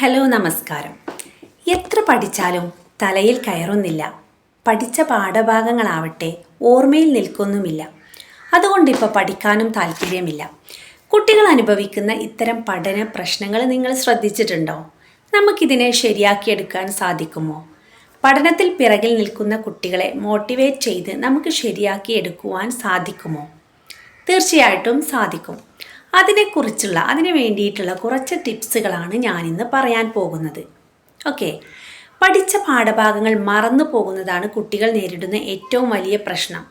Hello നമസ്കാരം. എത്ര പഠിച്ചാലും തലയിൽ കയറുന്നില്ല. പഠിച്ച പാഠഭാഗങ്ങളാവട്ടെ ഓർമ്മയിൽ നിൽക്കൊന്നുമില്ല. അതുകൊണ്ട് ഇപ്പോൾ പഠിക്കാനും താല്പര്യമില്ല. കുട്ടികൾ അനുഭവിക്കുന്ന ഇത്തരം പഠന പ്രശ്നങ്ങൾ നിങ്ങൾ ശ്രദ്ധിച്ചിട്ടുണ്ടോ? നമുക്കിതിനെ ശരിയാക്കിയെടുക്കാൻ സാധിക്കുമോ? പഠനത്തിൽ പിറകിൽ നിൽക്കുന്ന കുട്ടികളെ മോട്ടിവേറ്റ് ചെയ്ത് നമുക്ക് ശരിയാക്കിയെടുക്കുവാൻ സാധിക്കുമോ? തീർച്ചയായിട്ടും സാധിക്കും. അതിനെക്കുറിച്ചുള്ള അതിന് വേണ്ടിയിട്ടുള്ള കുറച്ച് ടിപ്സുകളാണ് ഞാനിന്ന് പറയാൻ പോകുന്നത്. ഓക്കെ. പഠിച്ച പാഠഭാഗങ്ങൾ മറന്നു പോകുന്നതാണ് കുട്ടികൾ നേരിടുന്ന ഏറ്റവും വലിയ പ്രശ്നം.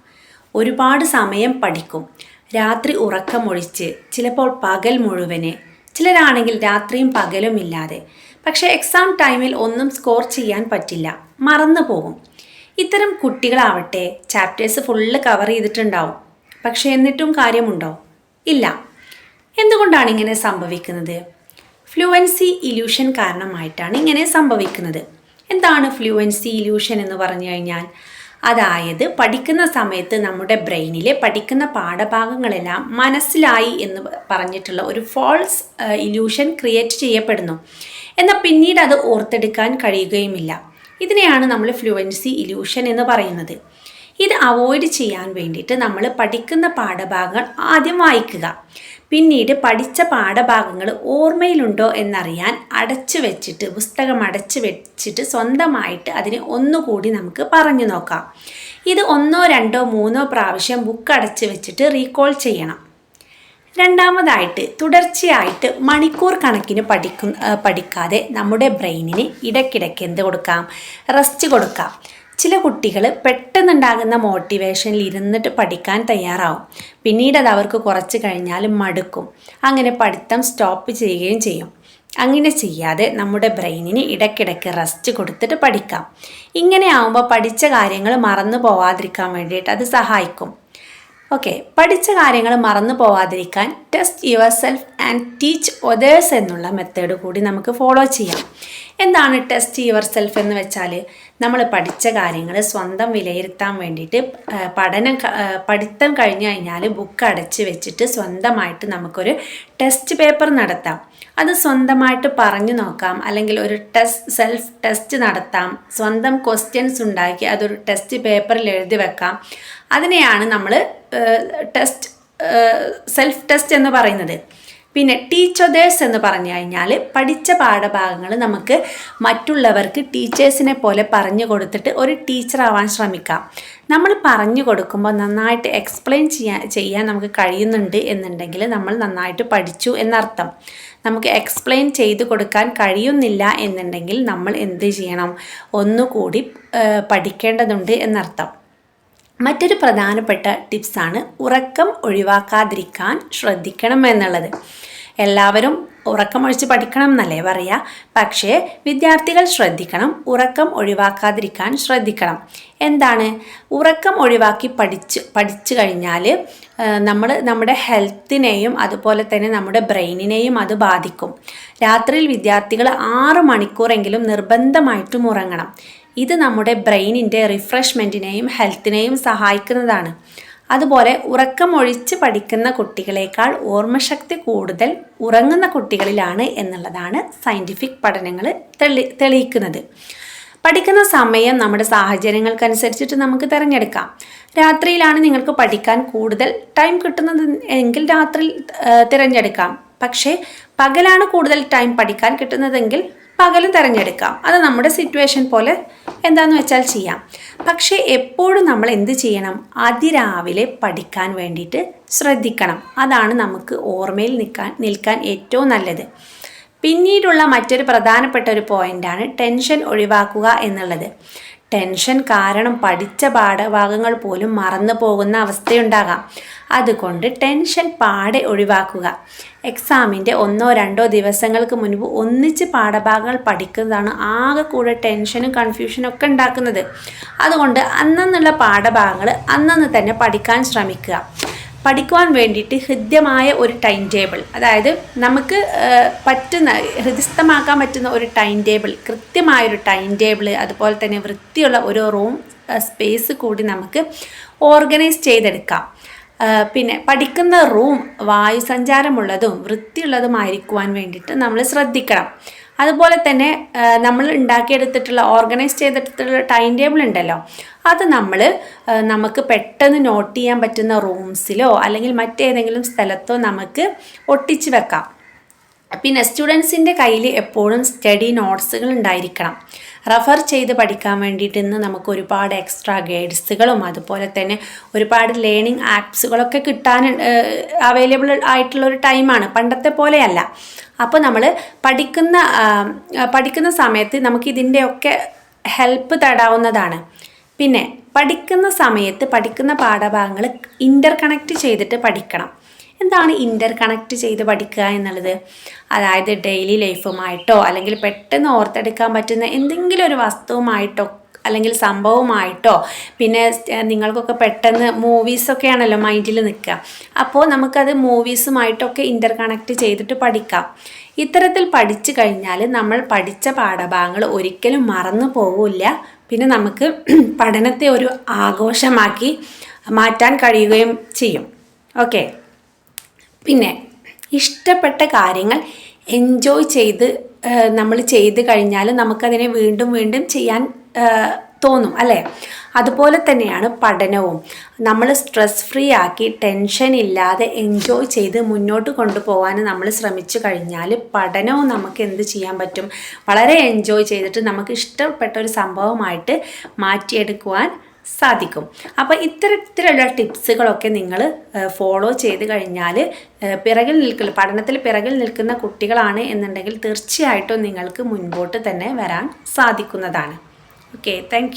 ഒരുപാട് സമയം പഠിക്കും. രാത്രി ഉറക്കമൊഴിച്ച് ചിലപ്പോൾ പകൽ മുഴുവൻ. ചിലരാണെങ്കിൽ രാത്രിയും പകലും ഇല്ലാതെ. പക്ഷേ എക്സാം ടൈമിൽ ഒന്നും സ്കോർ ചെയ്യാൻ പറ്റില്ല. മറന്നു പോകും. ഇത്തരം കുട്ടികളാവട്ടെ ചാപ്റ്റേഴ്സ് ഫുള്ള് കവർ ചെയ്തിട്ടുണ്ടാവും. പക്ഷേ എന്നിട്ടും കാര്യമുണ്ടോ? ഇല്ല. എന്തുകൊണ്ടാണ് ഇങ്ങനെ സംഭവിക്കുന്നത്? ഫ്ലുവൻസി ഇല്യൂഷൻ കാരണമായിട്ടാണ് ഇങ്ങനെ സംഭവിക്കുന്നത്. എന്താണ് ഫ്ലുവൻസി ഇല്യൂഷൻ എന്ന് പറഞ്ഞു കഴിഞ്ഞാൽ? അതായത് പഠിക്കുന്ന സമയത്ത് നമ്മുടെ ബ്രെയിനിലെ പഠിക്കുന്ന പാഠഭാഗങ്ങളെല്ലാം മനസ്സിലായി എന്ന് പറഞ്ഞിട്ടുള്ള ഒരു ഫോൾസ് ഇല്യൂഷൻ ക്രിയേറ്റ് ചെയ്യപ്പെടുന്നു. എന്നാൽ പിന്നീട് അത് ഓർത്തെടുക്കാൻ കഴിയുകയുമില്ല. ഇതിനെയാണ് നമ്മൾ ഫ്ലുവൻസി ഇല്യൂഷൻ എന്ന് പറയുന്നത്. ഇത് അവോയ്ഡ് ചെയ്യാൻ വേണ്ടിയിട്ട് നമ്മൾ പഠിക്കുന്ന പാഠഭാഗങ്ങൾ ആദ്യം വായിക്കുക. പിന്നീട് പഠിച്ച പാഠഭാഗങ്ങൾ ഓർമ്മയിലുണ്ടോ എന്നറിയാൻ അടച്ചു വെച്ചിട്ട് പുസ്തകം അടച്ചു വെച്ചിട്ട് സ്വന്തമായിട്ട് അതിനെ ഒന്നുകൂടി നമുക്ക് പറഞ്ഞു നോക്കാം. ഇത് ഒന്നോ രണ്ടോ മൂന്നോ പ്രാവശ്യം ബുക്ക് അടച്ചു വെച്ചിട്ട് റീകോൾ ചെയ്യണം. രണ്ടാമതായിട്ട് തുടർച്ചയായിട്ട് മണിക്കൂർ കണക്കിന് പഠിക്കും പഠിക്കാതെ നമ്മുടെ ബ്രെയിനിന് ഇടയ്ക്കിടയ്ക്ക് എന്ത് കൊടുക്കാം? റെസ്റ്റ് കൊടുക്കാം. ചില കുട്ടികൾ പെട്ടെന്നുണ്ടാകുന്ന മോട്ടിവേഷനിൽ ഇരുന്നിട്ട് പഠിക്കാൻ തയ്യാറാവും. പിന്നീട് അത് അവർക്ക് കുറച്ച് കഴിഞ്ഞാൽ മടുക്കും. അങ്ങനെ പഠിത്തം സ്റ്റോപ്പ് ചെയ്യുകയും ചെയ്യും. അങ്ങനെ ചെയ്യാതെ നമ്മുടെ ബ്രെയിനിന് ഇടയ്ക്കിടയ്ക്ക് റെസ്റ്റ് കൊടുത്തിട്ട് പഠിക്കാം. ഇങ്ങനെ ആവുമ്പോൾ പഠിച്ച കാര്യങ്ങൾ മറന്നു പോവാതിരിക്കാൻ വേണ്ടിയിട്ട് അത് സഹായിക്കും. ഓക്കെ പഠിച്ച കാര്യങ്ങൾ മറന്നു പോവാതിരിക്കാൻ test yourself and teach others എന്നുള്ള മെത്തേഡ് കൂടി നമുക്ക് ഫോളോ ചെയ്യാം. എന്താണ് ടെസ്റ്റ് യുവർ സെൽഫ് എന്ന് വെച്ചാൽ നമ്മൾ പഠിച്ച കാര്യങ്ങൾ സ്വന്തം വിലയിരുത്താൻ വേണ്ടിയിട്ട് പഠനം പഠിത്തം കഴിഞ്ഞു കഴിഞ്ഞാൽ ബുക്ക് അടച്ച് വെച്ചിട്ട് സ്വന്തമായിട്ട് നമുക്കൊരു ടെസ്റ്റ് പേപ്പർ നടത്താം. അത് സ്വന്തമായിട്ട് പറഞ്ഞു നോക്കാം അല്ലെങ്കിൽ ഒരു ടെസ്റ്റ് സെൽഫ് ടെസ്റ്റ് നടത്താം. സ്വന്തം ക്വസ്റ്റ്യൻസ് ഉണ്ടാക്കി അതൊരു ടെസ്റ്റ് പേപ്പറിൽ എഴുതി വെക്കാം. അതിനെയാണ് നമ്മൾ ടെസ്റ്റ് സെൽഫ് ടെസ്റ്റ് എന്ന് പറയുന്നത്. പിന്നെ ടീച്ചേഴ്സ് എന്ന് പറഞ്ഞു കഴിഞ്ഞാൽ പഠിച്ച പാഠഭാഗങ്ങൾ നമുക്ക് മറ്റുള്ളവർക്ക് ടീച്ചേഴ്സിനെ പോലെ പറഞ്ഞു കൊടുത്തിട്ട് ഒരു ടീച്ചർ ആവാൻ ശ്രമിക്കാം. നമ്മൾ പറഞ്ഞു കൊടുക്കുമ്പോൾ നന്നായിട്ട് എക്സ്പ്ലെയിൻ ചെയ്യാൻ ചെയ്യാൻ നമുക്ക് കഴിയുന്നുണ്ട് എന്നുണ്ടെങ്കിൽ നമ്മൾ നന്നായിട്ട് പഠിച്ചു എന്നർത്ഥം. നമുക്ക് എക്സ്പ്ലെയിൻ ചെയ്തു കൊടുക്കാൻ കഴിയുന്നില്ല എന്നുണ്ടെങ്കിൽ നമ്മൾ എന്ത് ചെയ്യണം? ഒന്നുകൂടി പഠിക്കേണ്ടതുണ്ട് എന്നർത്ഥം. മറ്റൊരു പ്രധാനപ്പെട്ട ടിപ്സാണ് ഉറക്കം ഒഴിവാക്കാതിരിക്കാൻ ശ്രദ്ധിക്കണം എന്നുള്ളത്. എല്ലാവരും ഉറക്കം ഒഴിച്ച് പഠിക്കണം എന്നല്ലേ പറയുക പക്ഷേ വിദ്യാർത്ഥികൾ ശ്രദ്ധിക്കണം ഉറക്കം ഒഴിവാക്കാതിരിക്കാൻ ശ്രദ്ധിക്കണം. എന്താണ്? ഉറക്കം ഒഴിവാക്കി പഠിച്ച് പഠിച്ചു കഴിഞ്ഞാൽ നമ്മൾ നമ്മുടെ ഹെൽത്തിനെയും അതുപോലെ തന്നെ നമ്മുടെ ബ്രെയിനിനെയും അത് ബാധിക്കും. രാത്രിയിൽ വിദ്യാർത്ഥികൾ ആറ് മണിക്കൂറെങ്കിലും നിർബന്ധമായിട്ടും ഉറങ്ങണം. ഇത് നമ്മുടെ ബ്രെയിനിന്റെ റിഫ്രഷ്മെന്റിനെയും ഹെൽത്തിനെയും സഹായിക്കുന്നതാണ്. അതുപോലെ ഉറക്കമൊഴിച്ച് പഠിക്കുന്ന കുട്ടികളേക്കാൾ ഓർമ്മശക്തി കൂടുതൽ ഉറങ്ങുന്ന കുട്ടികളിലാണ് എന്നുള്ളതാണ് സയന്റിഫിക് പഠനങ്ങൾ തെളി തെളിയിക്കുന്നത്. പഠിക്കുന്ന സമയം നമ്മുടെ സാഹചര്യങ്ങൾക്കനുസരിച്ചിട്ട് നമുക്ക് തിരഞ്ഞെടുക്കാം. രാത്രിയിലാണ് നിങ്ങൾക്ക് പഠിക്കാൻ കൂടുതൽ ടൈം കിട്ടുന്നത് എങ്കിൽ രാത്രി തിരഞ്ഞെടുക്കാം. പക്ഷേ പകലാണ് കൂടുതൽ ടൈം പഠിക്കാൻ കിട്ടുന്നതെങ്കിൽ പകലും തിരഞ്ഞെടുക്കാം. അത് നമ്മുടെ സിറ്റുവേഷൻ പോലെ എന്താന്ന് വെച്ചാൽ ചെയ്യാം. പക്ഷേ എപ്പോഴും നമ്മൾ എന്ത് ചെയ്യണം? അതിരാവിലെ പഠിക്കാൻ വേണ്ടിയിട്ട് ശ്രദ്ധിക്കണം. അതാണ് നമുക്ക് ഓർമ്മയിൽ നിൽക്കാൻ നിൽക്കാൻ ഏറ്റവും നല്ലത്. പിന്നീടുള്ള മറ്റൊരു പ്രധാനപ്പെട്ട ഒരു പോയിന്റാണ് ടെൻഷൻ ഒഴിവാക്കുക എന്നുള്ളത്. ടെൻഷൻ കാരണം പഠിച്ച പാഠഭാഗങ്ങൾ പോലും മറന്നു പോകുന്ന അവസ്ഥയുണ്ടാകാം. അതുകൊണ്ട് ടെൻഷൻ പാടെ ഒഴിവാക്കുക. എക്സാമിന്റെ ഒന്നോ രണ്ടോ ദിവസങ്ങൾക്ക് മുൻപ് ഒന്നിച്ച് പാഠഭാഗങ്ങൾ പഠിക്കുന്നതാണ് ആകെ കൂടെ ടെൻഷനും കൺഫ്യൂഷനും ഒക്കെ ഉണ്ടാക്കുന്നത്. അതുകൊണ്ട് അന്നന്നുള്ള പാഠഭാഗങ്ങൾ അന്നന്ന് തന്നെ പഠിക്കാൻ ശ്രമിക്കുക. പഠിക്കുവാൻ വേണ്ടിയിട്ട് ഹൃദ്യമായ ഒരു ടൈം ടേബിൾ. അതായത് നമുക്ക് പറ്റുന്ന ഹൃദയസ്ഥമാക്കാൻ പറ്റുന്ന ഒരു ടൈം ടേബിൾ കൃത്യമായൊരു ടൈം ടേബിൾ അതുപോലെ തന്നെ വൃത്തിയുള്ള ഒരു റൂം സ്പേസ് കൂടി നമുക്ക് ഓർഗനൈസ് ചെയ്തെടുക്കാം. പിന്നെ പഠിക്കുന്ന റൂം വായുസഞ്ചാരമുള്ളതും വൃത്തിയുള്ളതുമായിരിക്കുവാൻ വേണ്ടിയിട്ട് നമ്മൾ ശ്രദ്ധിക്കണം. അതുപോലെ തന്നെ നമ്മൾ ഉണ്ടാക്കിയെടുത്തിട്ടുള്ള ഓർഗനൈസ് ചെയ്തെടുത്തിട്ടുള്ള ടൈം ടേബിൾ ഉണ്ടല്ലോ. അത് നമ്മൾ നമുക്ക് പെട്ടെന്ന് നോട്ട് ചെയ്യാൻ പറ്റുന്ന റൂംസിലോ അല്ലെങ്കിൽ മറ്റേതെങ്കിലും സ്ഥലത്തോ നമുക്ക് ഒട്ടിച്ച് വെക്കാം. പിന്നെ സ്റ്റുഡൻസിന്റെ കയ്യിൽ എപ്പോഴും സ്റ്റഡി നോട്ട്സുകൾ ഉണ്ടായിരിക്കണം. റെഫർ ചെയ്ത് പഠിക്കാൻ വേണ്ടിയിട്ട് ഇന്ന് നമുക്ക് ഒരുപാട് എക്സ്ട്രാ ഗൈഡ്സുകളും അതുപോലെ തന്നെ ഒരുപാട് ലേണിംഗ് ആപ്സുകളൊക്കെ കിട്ടാൻ അവൈലബിൾ ആയിട്ടുള്ള ഒരു ടൈമാണ് പണ്ടത്തെ പോലെയല്ല അപ്പോൾ നമ്മൾ പഠിക്കുന്ന പഠിക്കുന്ന സമയത്ത് നമുക്ക് ഇതിന്റെയൊക്കെ ഹെൽപ്പ് തടാവുന്നതാണ്. പിന്നെ പഠിക്കുന്ന സമയത്ത് പഠിക്കുന്ന പാഠഭാഗങ്ങൾ ഇന്റർ കണക്റ്റ് ചെയ്തിട്ട് പഠിക്കണം. എന്താണ് ഇന്റർ കണക്റ്റ് ചെയ്ത് പഠിക്കുക എന്നുള്ളത്? അതായത് ഡെയിലി ലൈഫുമായിട്ടോ അല്ലെങ്കിൽ പെട്ടെന്ന് ഓർത്തെടുക്കാൻ പറ്റുന്ന എന്തെങ്കിലും ഒരു വസ്തുവുമായിട്ടോ അല്ലെങ്കിൽ സംഭവമായിട്ടോ പിന്നെ നിങ്ങൾക്കൊക്കെ പെട്ടെന്ന് മൂവീസൊക്കെയാണല്ലോ മൈൻഡിൽ നിൽക്കുക അപ്പോൾ നമുക്കത് മൂവീസുമായിട്ടൊക്കെ ഇന്റർ കണക്ട് ചെയ്തിട്ട് പഠിക്കാം. ഇത്തരത്തിൽ പഠിച്ചു കഴിഞ്ഞാൽ നമ്മൾ പഠിച്ച പാഠഭാഗങ്ങൾ ഒരിക്കലും മറന്നു പോവില്ല. പിന്നെ നമുക്ക് പഠനത്തെ ഒരു ആഘോഷമാക്കി മാറ്റാൻ കഴിയുകയും ചെയ്യും. ഓക്കെ? പിന്നെ ഇഷ്ടപ്പെട്ട കാര്യങ്ങൾ എൻജോയ് ചെയ്ത് നമ്മൾ ചെയ്ത് കഴിഞ്ഞാൽ നമുക്കതിനെ വീണ്ടും വീണ്ടും ചെയ്യാൻ തോന്നും അല്ലേ? അതുപോലെ തന്നെയാണ് പഠനവും. നമ്മൾ സ്ട്രെസ് ഫ്രീ ആക്കി ടെൻഷൻ ഇല്ലാതെ എൻജോയ് ചെയ്ത് മുന്നോട്ട് കൊണ്ടുപോകാൻ നമ്മൾ ശ്രമിച്ചു കഴിഞ്ഞാൽ പഠനവും നമുക്ക് എന്ത് ചെയ്യാൻ പറ്റും? വളരെ എൻജോയ് ചെയ്തിട്ട് നമുക്ക് ഇഷ്ടപ്പെട്ട ഒരു സംഭവമായിട്ട് മാറ്റിയെടുക്കുവാൻ സാധിക്കും. അപ്പോൾ ഇത്തരത്തിലുള്ള ടിപ്സുകളൊക്കെ നിങ്ങൾ ഫോളോ ചെയ്ത് കഴിഞ്ഞാൽ പിറകിൽ നിൽക്കുന്ന പഠനത്തിൽ പിറകിൽ നിൽക്കുന്ന കുട്ടികളാണ് എന്നുണ്ടെങ്കിൽ തീർച്ചയായിട്ടും നിങ്ങൾക്ക് മുൻപോട്ട് തന്നെ വരാൻ സാധിക്കുന്നതാണ്. Okay thank